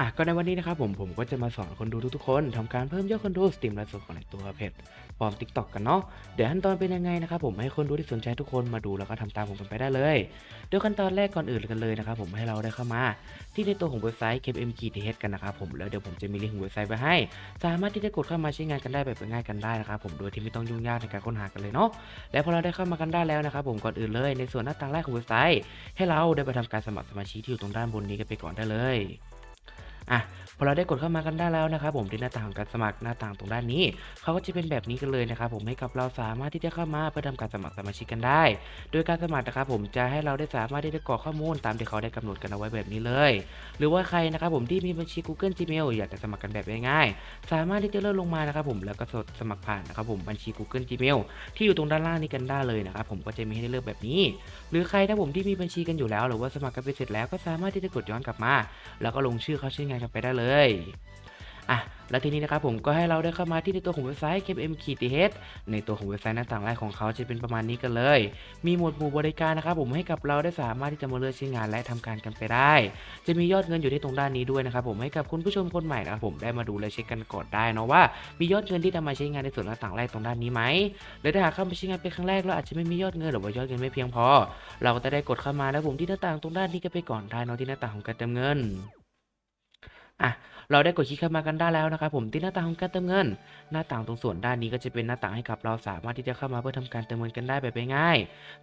อะก็ในวันนี้นะครับผมผมก็จะมาสอนคนดูทุกๆคนทำการเพิ่มยอดคนดูสตรีมไลฟ์สดของในตัวเพจปลอม TikTok กันเนาะเดี๋ยวขั้นตอนเป็นยังไงนะครับผมให้คนดูที่สนใจทุกคนมาดูแล้วก็ทำตามผมกันไปได้เลยโดยขั้นตอนแรกก่อนอื่นกันเลยนะครับผมให้เราได้เข้ามาที่ในตัวของเว็บไซต์ KMGTH กันนะครับผมแล้วเดี๋ยวผมจะมีลิงก์ของเว็บไซต์ไว้ให้ สามารถที่จะกดเข้ามาใช้งานกันได้แบบง่ายกันได้นะครับผมโดยที่ไม่ต้องยุ่งยากในการค้นหากันเลยเนาะและพอเราได้เข้ามากันได้แล้วนะครับผมก่อนอื่นเลย ในส่วนหน้าต่างแรกของเว็บไซต์ ให้เราได้ไปทำการสมัครสมาชิกที่อยู่ตรงด้านบนนี้กันไปก่อนได้เลย อะ พอเราได้กดเข้ามากันได้แล้วนะครับผมที่หน้าต่างการสมัครหน้าต่างตรงด้านนี้เขาก็จะเป็นแบบนี้กันเลยนะครับผมให้กับเราสามารถที่จะเข้ามาเพื่อทำการสมัครสมาชิกกันได้ โดยการสมัครนะครับผมจะให้เราได้สามารถที่จะกรอกข้อมูลตามที่เขาได้กำหนดกันเอาไว้แบบนี้เลย หรือว่าใครนะครับผมที่มีบัญชี Google Gmail อยากจะสมัครกันแบบง่ายๆสามารถที่จะเลื่อนลงมานะครับผมแล้วก็สมัครผ่านนะครับผมบัญชี Google Gmail ที่อยู่ตรงด้านล่างนี้กันได้เลยนะครับผมก็จะมีให้ได้เลือกแบบนี้ หรือใครถ้าผมที่มีบัญชีกันอยู่แล้ว หรือว่าสมัครกันไปเสร็จแล้วก็สามารถที่จะกดย้อนกลับมา แล้วก็ลงชื่อเข้าใช้งานกันไปได้เลยอะแล้วทีนี้นะครับผมก็ให้เราได้เข้ามาที่ในตัวของเว็บไซต์ KM k t h ในตัวของเว็บไซต์หน้าต่างแรกของเขาจะเป็นประมาณนี้กันเลย มีหมวดหมู่บริการนะครับผมให้กับเราได้สามารถที่จะมาเลือกใช้งานและทำการกันไปได้ จะมียอดเงินอยู่ที่ตรงด้านนี้ด้วยนะครับผมให้กับคุณผู้ชมคนใหม่นะครับผมได้มาดูและเช็คกันก่อนได้นะว่า มียอดเงินที่ทำมาใช้งานในส่วนหน้าต่างแรกตรงด้านนี้ไหมหรือถ้าหากเข้ามาใช้งานเป็นครั้งแรกแล้วอาจจะไม่มียอดเงินหรือว่ายอดเงินไม่เพียงพอ เราก็จะได้กดเข้ามาแล้วผมที่หน้าต่างตรงด้านนี้กันไปก่อนได้เนาะที่หน้าต่างของการเติมเงิน อะเราได้กดคลิกเข้ามากันได้แล้วนะครับผมที่หน้าต่างของการเติมเงิน หน้าต่างตรงส่วนด้านนี้ก็จะเป็นหน้าต่างให้กับเราสามารถที่จะเข้ามาเพื่อทำการเติมเงินกันได้แบบง่าย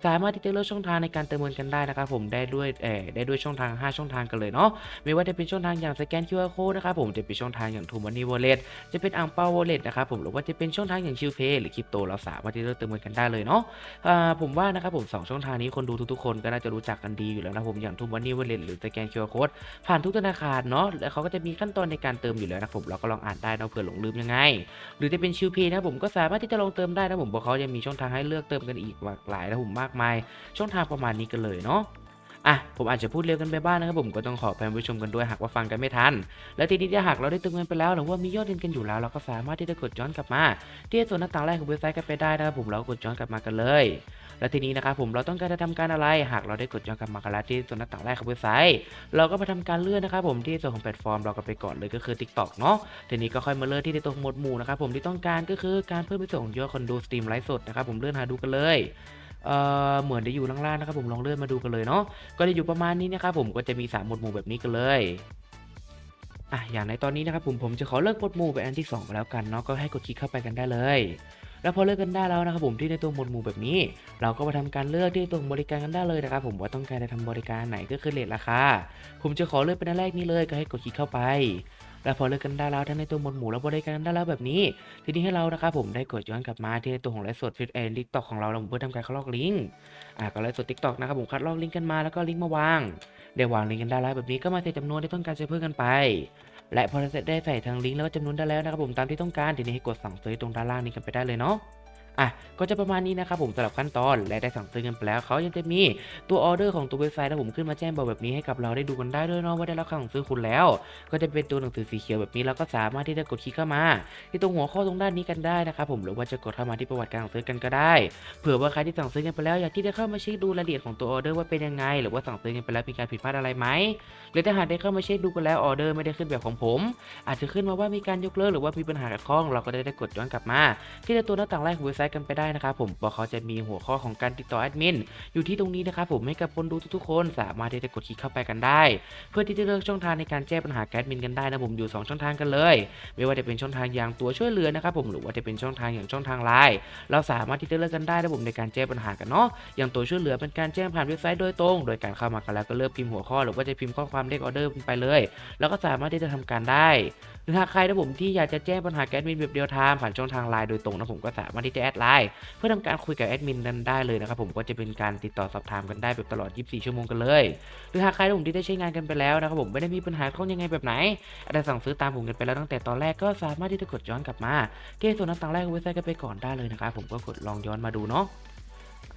สามารถที่จะเลือกช่องทางในการเติมเงินกันได้นะครับผมได้ด้วยเออได้ด้วยช่องทาง 5 ช่องทางกันเลยเนาะไม่ว่าจะเป็นช่องทางอย่างสแกน QR code นะครับผมจะเป็นช่องทางอย่าง True Money Wallet จะเป็นอ่างเปา Wallet นะครับผมหรือว่าจะเป็นช่องทางอย่างชิลเพย์หรือคริปโตเราสามารถที่จะเติมเงินกันได้เลยเนาะอ่าผมว่านะครับผมสองช่องทางนี้คนดูทุกๆคนก็น่าจะรู้จักกันดีอยู่แล้วนะผมอย่าง True Money Wallet หรือสแกน QR code ผ่านทุกธนาคารเนาะแล้วเขาก็จะมีขั้นตอนในการเติมอยู่แล้วนะผมเราก็ลองอ่านได้เนาะเผื่อหลงลืมยังไง หรือจะเป็นชิลเพย์นะผมก็สามารถที่จะลงเติมได้นะผมเพราะเขาจะมีช่องทางให้เลือกเติมกันอีกหลากหลายนะผมมากมาย ช่องทางประมาณนี้กันเลยเนาะ อะผมอาจจะพูดเร็วกันไปบ้างนะครับผมก็ต้องขอแพนผู้ชมกันด้วยหากว่าฟังกันไม่ทัน และทีนี้ถ้าหากเราได้ติมเงินไปแล้วหรือว่ามียอดเงินกันอยู่แล้ว เราก็สามารถที่จะกดย้อนกลับมา ที่ส่วนหน้าต่างแรกของเว็บไซต์กันไปได้นะครับผมเรากดย้อนกลับมากันเลย และทีนี้นะครับผมเราต้องการจะทำการอะไร หากเราได้กดย้อนกลับมากันแล้วที่ส่วนหน้าต่างแรกของเว็บไซต์เราก็มาทำการเลื่อนนะครับผมที่ส่วนของแพลตฟอร์มเราก็ไปก่อนเลยก็คือ TikTok เนาะทีนี้ก็ค่อยมาเลื่อนที่ในตัวหมวดหมู่นะครับผมที่ต้องการก็คือการเพิ่มในส่วนของยอดคนดูสตรีมไลฟ์สดนะครับผมเลื่อนหาดูกันเลย เอ่อเหมือนได้อยู่ล่างๆนะครับผมลองเลื่อนมาดูกันเลยเนาะก็จะอยู่ประมาณนี้นะครับผมก็จะมี3หมวดหมู่แบบนี้กันเลยอะอย่างในตอนนี้นะครับผมผมจะขอเลิกหมวดหมู่ไปอันที่2ไปแล้วกันเนาะก็ให้กดคลิกเข้าไปกันได้เลย แล้วพอเลือกกันได้แล้วนะครับผมที่ในตัวหมวดหมู่แบบนี้ เราก็มาทำการเลือกที่ตรงบริการกันได้เลยนะครับผมว่าต้องการจะทำบริการไหนก็คือเลทราคาผมจะขอเลือกเป็นอันแรกนี้เลยก็ให้กดคลิกเข้าไป แล้วพอเลือกกันได้แล้วทั้งในตัวมวดหมู่และบริการกันได้แล้วแบบนี้ ทีนี้ให้เรานะครับผมได้กดย้อนกลับมาที่ในตัวของไลฟ์สดฟิตแอนดิกตอกของเราเราเพื่อทำการคัดลอกลิงก์อ่าก็ไลฟ์สดทิกตอกนะครับผมคัดลอกลิงก์กันมาแล้วก็ลิงก์มาวางได้วางลิงก์กันได้แล้วแบบนี้ก็มาใส่จำนวนที่ต้องการใช้เพิ่มกันไป และพอเราเสร็จได้ใส่ทางลิงก์แล้วก็จำนวนได้แล้วนะครับผมตามที่ต้องการทีนี้ให้กดสั่งซื้อตรงด้านล่างนี้กันไปได้เลยเนาะ อะก็จะประมาณนี้นะครับผมสำหรับขั้นตอนและได้สั่งซื้อกันไปแล้วเขายังจะมีตัวออเดอร์ของตัวเว็บไซต์นะผมขึ้นมาแจ้งบอกแบบนี้ให้กับเราได้ดูกันได้ด้วยเนาะว่าได้รับคำสั่งซื้อคุณแล้ว ก็จะเป็นตัวหนังสือสีเขียวแบบนี้เราก็สามารถที่จะกดคลิกเข้ามา ที่ตรงหัวข้อตรงด้านนี้กันได้นะครับผมหรือว่าจะกดเข้ามาที่ประวัติการสั่งซื้อกันก็ได้เผื่อว่าใครที่สั่งซื้อกันไปแล้วอยากที่จะเข้ามาเช็คดูรายละเอียดของตัวออเดอร์ว่าเป็นยังไง หรือว่าสั่งซื้อกันไปแล้วมีการผิดพลาดอะไรไหมหรือถ้าหากได้เข้ามาเช็คดูกันแล้วออเดอร์ไม่ได้ขึ้นแบบของผม อาจจะขึ้นมาว่ามีการยกเลิกหรือว่ามีปัญหาขัดข้องเราก็ได้กดย้อนกลับมา ที่ตัวหน้าต่างแรกของเว็บไซต์กันไปได้นะครับผมเพราะเขาจะมีหัวข้อของการติดต่อแอดมินอยู่ที่ตรงนี้นะครับผมให้กับคนดูทุกๆคนสามารถที่จะกดคลิกเข้าไปกันได้ เพื่อที่จะเลือกช่องทางในการแก้ปัญหาแอดมินกันได้นะผมอยู่ 2 ช่องทางกันเลย ไม่ว่าจะเป็นช่องทางอย่างตัวช่วยเหลือนะครับผมหรือว่าจะเป็นช่องทางอย่างช่องทางไลน์เราสามารถที่จะเลือกกันได้นะผมในการแก้ปัญหากันเนาะอย่างตัวช่วยเหลือเป็นการแจ้งผ่านเว็บไซต์โดยตรง โดยการเข้ามากันแล้วก็เลือกพิมพ์หัวข้อหรือว่าจะพิมพ์ข้อความเลขออเดอร์ไปเลย แล้วก็สามารถที่จะทำการได้หรือหากใครนะผมที่อยากจะแจ้งปัญหาแอดมินแบบเดียวทามผ่านช่องทางไลน์โดยตรงนะผมก็สามารถที่จะแอดไลน์เพื่อทำการคุยกับแอดมินนั้นได้เลยนะครับผมก็จะเป็นการติดต่อสอบถามกันได้แบบตลอด 24 ชั่วโมงกันเลย หรือหากใครนะผมที่ได้ใช้งานกันไปแล้วนะครับผมไม่ได้มีปัญหาข้องยังไงแบบไหนอาจจะสั่งซื้อตามผมกันไปแล้วตั้งแต่ตอนแรกก็สามารถที่จะกดย้อนกลับมา เกส่วนหน้าต่างแรกของเว็บไซต์กันไปก่อนได้เลยนะครับผมก็กดลองย้อนมาดูเนาะ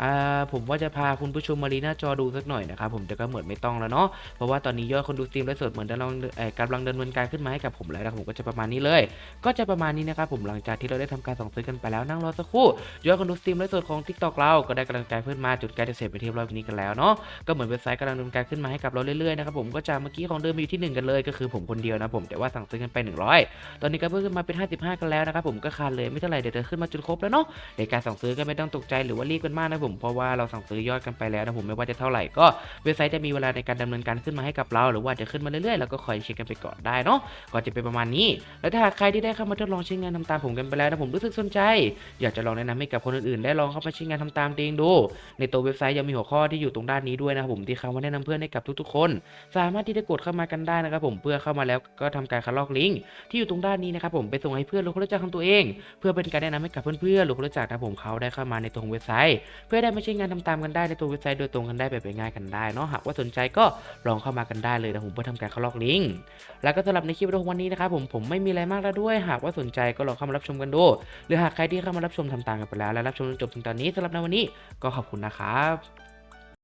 อ่าผมว่าจะพาคุณผู้ชมมารีหน้าจอดูสักหน่อยนะครับผมแต่ก็เหมือนไม่ต้องแล้วเนาะเพราะว่าตอนนี้ยอดคนดูสตรีมไลฟ์สดเหมือนกำลังเอ่อกำลังดำเนินการขึ้นมาให้กับผมแล้วนะผมก็จะประมาณนี้เลย ก็จะประมาณนี้นะครับผมหลังจากที่เราได้ทำการส่งซื้อกันไปแล้วนั่งรอสักครู่ยอดคนดูสตรีมไลฟ์สดของ TikTok เราก็ได้กำลังใจเพิ่มมาจุดใกล้จะเสร็จไปเรียบร้อยวันนี้กันแล้วเนาะก็เหมือนเว็บไซต์กำลังดำเนินการขึ้นมาให้กับเราเรื่อยๆนะครับผมก็จากเมื่อกี้ของเดิมอยู่ที่หนึ่งกันเลยก็คือผมคนเดียวนะผมแต่ว่าสั่งซื้อกันไป 100 ตอนนี้ก็เพิ่มขึ้นมาเป็น 55 กันแล้วนะครับผมก็คานเลยไม่เท่าไหร่เดี๋ยวจะขึ้นมาจนครบแล้วเนาะในการสั่งซื้อก็ไม่ต้องตกใจหรือว่ารีบกันมากนะผมเพราะว่าเราสั่งซื้อยอดกันไปแล้วนะผมไม่ว่าจะเท่าไหร่ก็เว็บไซต์จะมีเวลาในการดำเนินการขึ้นมาให้กับเรา หรือว่าจะขึ้นมาเรื่อยๆแล้วก็คอยเช็คกันไปก่อนได้เนาะก็จะเป็นประมาณนี้ แล้วถ้าหากใครที่ได้เข้ามาทดลองใช้งานทำตามผมกันไปแล้วนะผมรู้สึกสนใจ อยากจะลองแนะนำให้กับคนอื่นๆ ได้ลองเข้ามาใช้งานทำตามเองดู ในตัวเว็บไซต์ยังมีหัวข้อที่อยู่ตรงด้านนี้ด้วยนะครับผมที่เขามาแนะนำเพื่อนให้กับทุกๆ คน สามารถที่จะกดเข้ามากันได้นะครับผมเพื่อเข้ามาแล้วก็ทำการคัดลอกลิงก์ที่อยู่ตรงด้านนี้นะครับผมไปส่งให้เพื่อนหรือคนรู้จักของตัวเอง เพื่อเป็นการแนะนำให้กับเพื่อนๆหรือคนรู้จักนะผมเขาได้เข้ามาในตรงเว็บไซต์ เพื่อได้ไม่ใช่งานทำตามกันได้ในตัวเว็บไซต์โดยตรงกันได้แบบง่ายกันได้เนาะหากว่าสนใจก็ลองเข้ามากันได้เลยนะผมเพื่อทำการคัดลอกลิงก์แล้วก็สำหรับในคลิปวิดีโอวันนี้นะครับผมผมไม่มีอะไรมากแล้วด้วย หากว่าสนใจก็ลองเข้ามารับชมกันดูหรือหากใครที่เข้ามารับชมทำตามกันไปแล้วและรับชมจนจบถึงตอนนี้สำหรับในวันนี้ก็ขอบคุณนะครับ